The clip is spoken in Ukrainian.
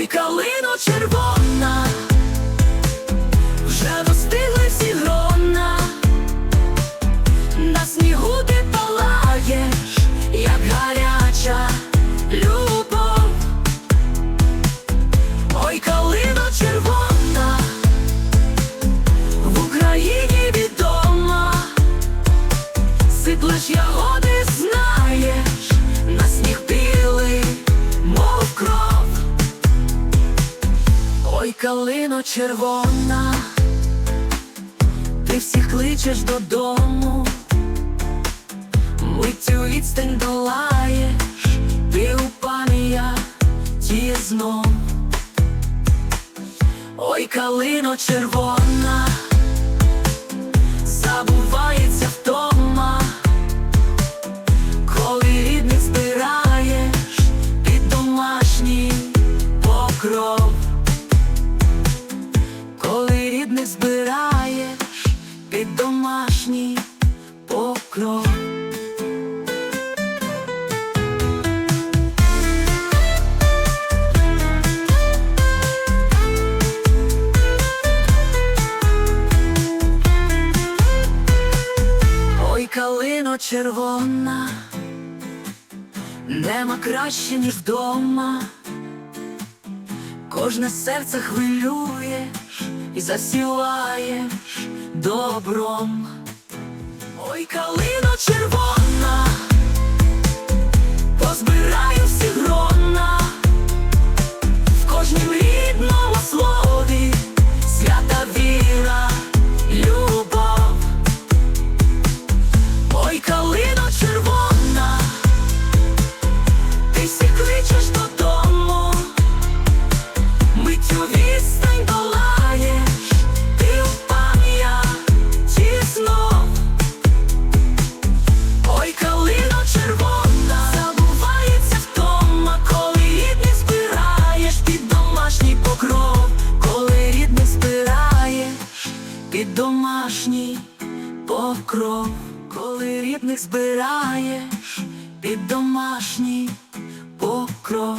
Ой, калино червона, вже достигли всі грона, на снігу ти палаєш, як гаряча любов. Ой, калино червона, в Україні відома, сиплеш ягоди, калино червона, ти всіх кличеш додому, миттю відстань долаєш, ти у пам'яті знов. Ой, калино червона, рідних збираєш під домашній покров. Калино червона, нема краще, ніж вдома. Кожне серце хвилюєш і засіваєш добром. Ой, калино червона, покров, коли рідних збираєш під домашній покров.